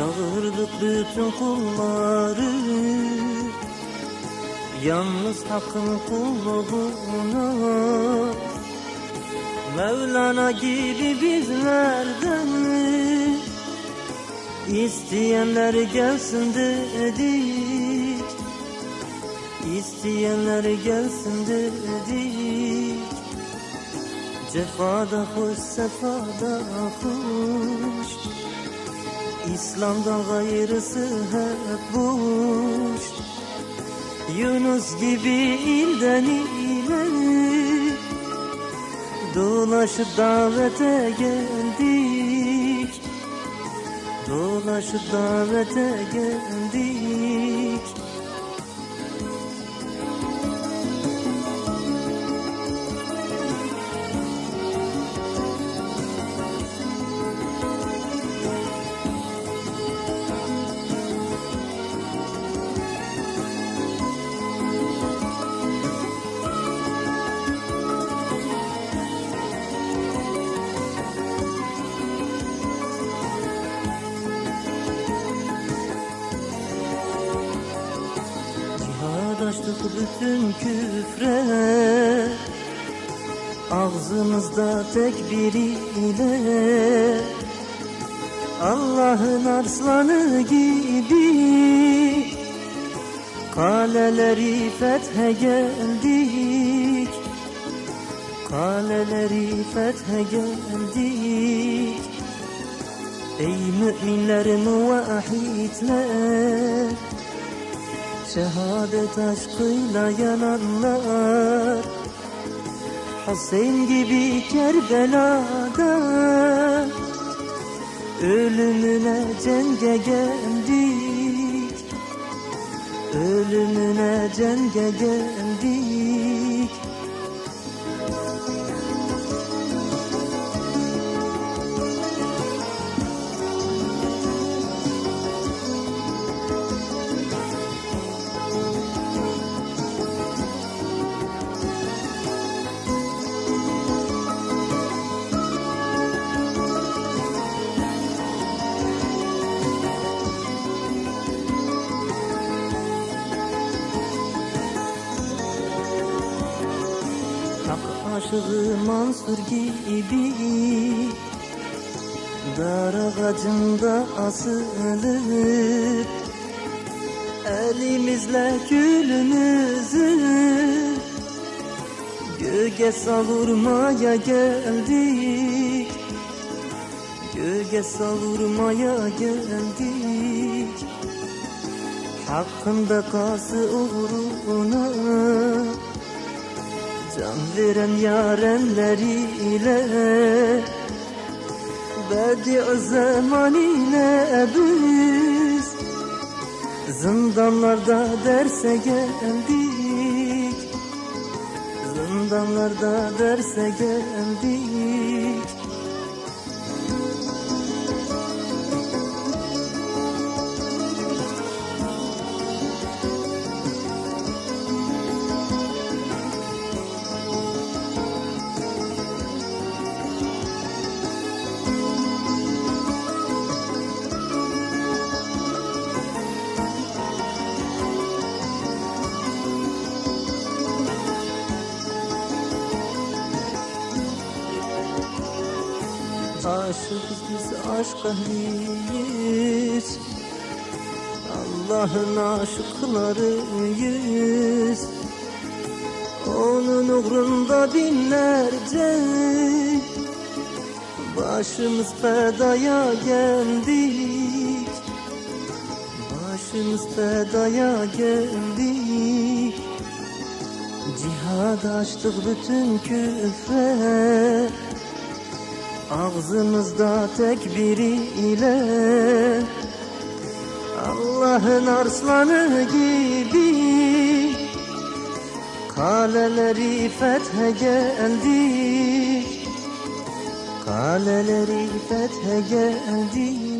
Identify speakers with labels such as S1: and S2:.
S1: Çağırdık bütün kulları. Yalnız hakkın kulluğuna Mevlana gibi bizlerden. İsteyenler gelsin dedik. İsteyenler gelsin dedik. Cefada hoş sefada hoş İslam'dan gayrısı hep boş. Yunus gibi ilden ile Dolaşıp davete geldik. Dolaşıp davete geldik bütün küfre Ağzımızda tekbir ile Allah'ın arslanı gibi. Kaleleri fethe geldik. Kaleleri fethe geldik. Ey müminler muvahhidler Şehadet aşkıyla yananlar Hüseyin gibi Kerbela'da Ölümüne cenge geldik. Ölümüne cenge geldik aşığı Mansur gibi. Dar ağacında asılıp Elimizle külümüzü Göğe savurmaya geldik. Göğe savurmaya geldik. Hakkında kası uğruna Can veren yarenleriyle Bedi zaman ile biz Zindanlarda derse geldik. Zindanlarda derse geldik Aşığız biz aşk ehliyiz Allah'ın aşıklarıyız. Onun uğrunda binlerce Başımız fedaya geldik. Başımız fedaya geldik. Cihad açtık bütün küfre Ağzımızda tekbiri ile Allah'ın arslanı gibi Kaleleri fethe geldik Kaleleri fethe geldik